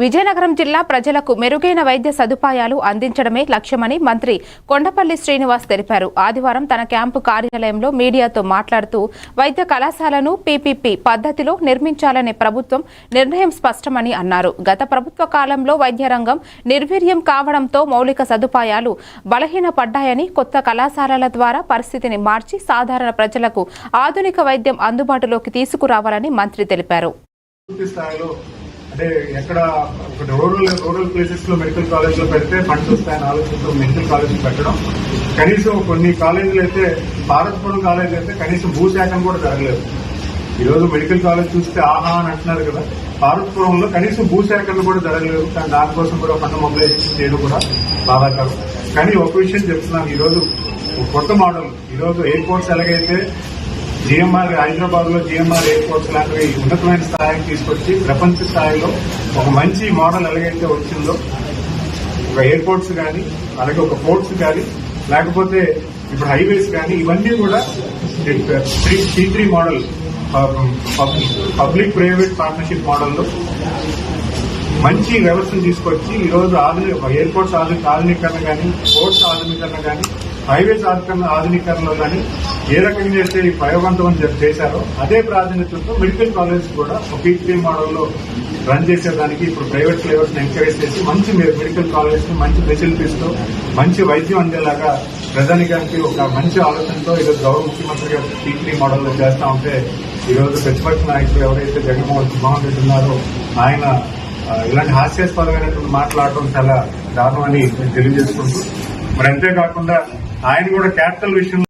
విజయనగరం జిల్లా ప్రజలకు మెరుగైన వైద్య సదుపాయాలు అందించడమే లక్ష్యమని మంత్రి కొండపల్లి శ్రీనివాస్ తెలిపారు. ఆదివారం తన క్యాంపు కార్యాలయంలో మీడియాతో మాట్లాడుతూ వైద్య కళాశాలను పీపీపీ పద్ధతిలో నిర్మించాలనే ప్రభుత్వం నిర్ణయం స్పష్టమని అన్నారు. గత ప్రభుత్వ కాలంలో వైద్య రంగం నిర్వీర్యం కావడంతో మౌలిక సదుపాయాలు బలహీనపడ్డాయని కొత్త కళాశాలల ద్వారా పరిస్థితిని మార్చి సాధారణ ప్రజలకు ఆధునిక వైద్యం అందుబాటులోకి తీసుకురావాలని మంత్రి తెలిపారు. పూర్తి స్థాయిలో అంటే ఎక్కడ ఒక రూరల్ రూరల్ ప్లేసెస్లో మెడికల్ కాలేజ్లో పెడితే ఫండ్స్ వస్తాయని ఆలోచనతో మెడికల్ కాలేజ్ పెట్టడం. కనీసం కొన్ని కాలేజీలు అయితే భారత్పురం కాలేజ్ అయితే కనీసం భూశాఖం కూడా జరగలేదు. ఈ రోజు మెడికల్ కాలేజ్ చూస్తే ఆహా అని అంటున్నారు కదా. భారత్పురంలో కనీసం భూసేకరణ కూడా జరగలేదు. కానీ దానికోసం కూడా ఫండ్ మొబిలైజేషన్ చేయడం కూడా బాధాకరం. కానీ ఒక విషయం చెప్తున్నాను. ఈరోజు కొత్త మోడల్ ఈ రోజు ఎయిర్పోర్ట్స్ ఎలాగైతే జిఎంఆర్ హైదరాబాద్లో జిఎంఆర్ ఎయిర్పోర్ట్స్ లాంటివి ఉన్నతమైన స్థాయికి తీసుకొచ్చి ప్రపంచ స్థాయిలో ఒక మంచి మోడల్ ఎలాగైతే వచ్చిందో ఒక ఎయిర్పోర్ట్స్ కానీ అలాగే ఒక పోర్ట్స్ కానీ లేకపోతే ఇప్పుడు హైవేస్ కానీ ఇవన్నీ కూడా C three model public private partnership మోడల్లో మంచి వ్యవస్థను తీసుకొచ్చి ఈ రోజు ఆధునిక ఎయిర్పోర్ట్స్ ఆధునిక ఆధునీకరణ కానీ పోర్ట్స్ ఆధునీకరణ కానీ హైవేస్ ఆధునీకరణ ఆధునీకరణలో కానీ ఏ రకంగా చేస్తే ఈ ప్రయోగవంతం చేశారో అదే ప్రాధాన్యతతో మెడికల్ కాలేజ్ కూడా ఒక పీపీ మోడల్లో రన్ చేసేదానికి ఇప్పుడు ప్రైవేట్ ఫ్లేవర్స్ ఎంకరేజ్ చేసి మంచి మెడికల్ కాలేజ్ మంచి ఫెసిలిటీస్తో మంచి వైద్యం అందేలాగా ప్రజానికానికి ఒక మంచి ఆలోచనతో ఈరోజు గౌరవ ముఖ్యమంత్రి గారు పీపీ మోడల్లో చేస్తా ఉంటే ఈ రోజు ప్రతిపక్ష నాయకులు ఎవరైతే జగన్మోహన్ మోహన్ రెడ్డి ఉన్నారో ఆయన ఇలాంటి హాస్యాస్పదమైనటువంటి మాట్లాడటం చాలా దారుణమని నేను తెలియజేసుకుంటూ మరి అంతేకాకుండా ఆయన కూడా క్యాపిటల్ విషయంలో